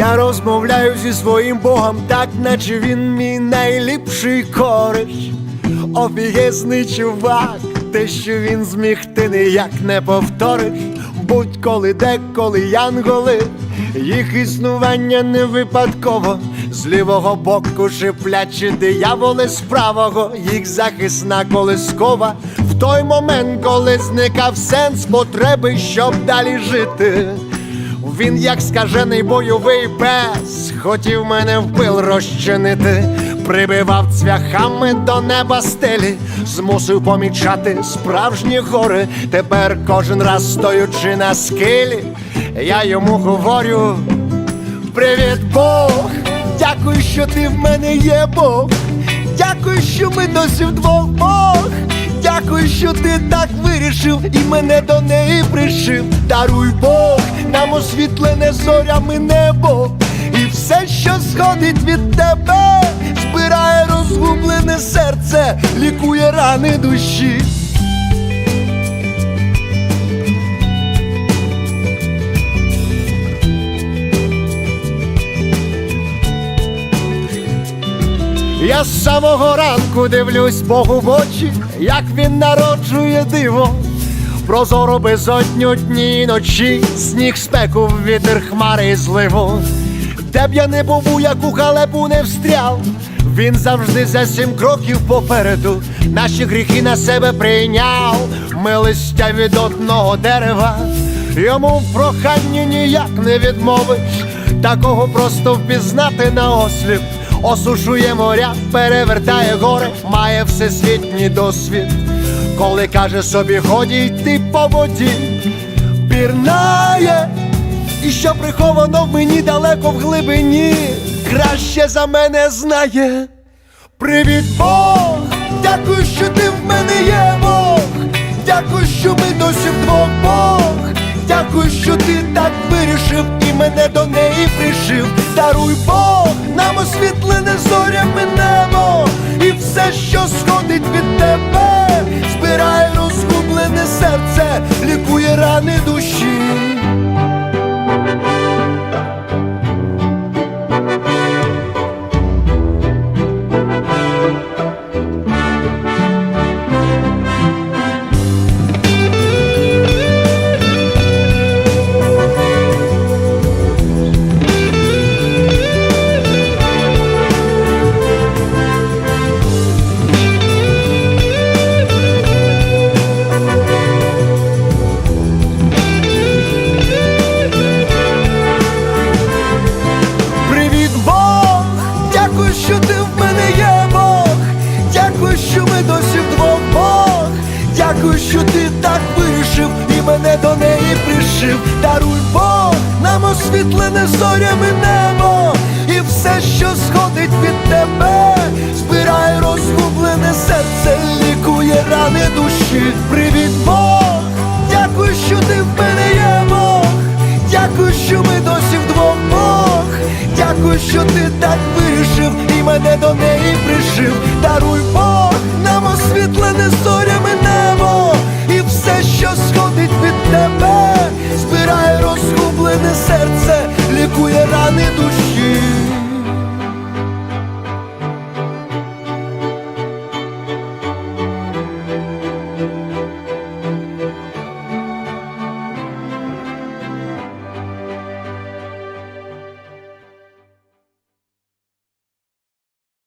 Я розмовляю зі своїм Богом, так наче він мій найліпший кореш. Офігезний чувак, те, що він зміг, ти ніяк не повториш. Будь-коли, деколи янголи, їх існування не випадково. З лівого боку шиплячі дияволи з правого, їх захисна колискова. В той момент, коли зникав сенс потреби, щоб далі жити. Він, як скажений бойовий пес, хотів мене в розчинити, прибивав цвяхами до неба стелі, змусив помічати справжні гори. Тепер кожен раз стоючи на скелі, я йому говорю: Привіт, Бог! Дякую, що ти в мене є Бог. Дякую, що ми досі вдвох Бог. Дякую, що ти так вирішив і мене до неї пришив. Даруй Бог, нам освітлене зорями небо. І все, що сходить від тебе, збирає розгублене серце, лікує рани душі. Я з самого ранку дивлюсь Богу в очі, як він народжує диво. Прозоро безодню дні ночі, сніг спеку, вітер хмари і зливу. Де б я не був, як у халепу не встряв, він завжди за сім кроків попереду, наші гріхи на себе прийняв, ми листя від одного дерева, йому в проханні ніяк не відмовиш, такого просто впізнати на осліп. Осушує моря, перевертає гори, має всесвітній досвід. Коли каже собі, годі йти по воді, пірнає, і що приховано в мені далеко в глибині, краще за мене знає. Привіт, Бог! Дякую, що ти в мене є що що ми досі вдвох Бог. Дякую, що ти так вирішив і мене до неї пришив. Даруй Бог, нам освітлене зорями небо. І все, що сходить від тебе, збирає розгублене серце, лікує рани душі. дякую, що ти так вирішив, і мене до неї пришив. Даруй Бог, нам освітлене зорями.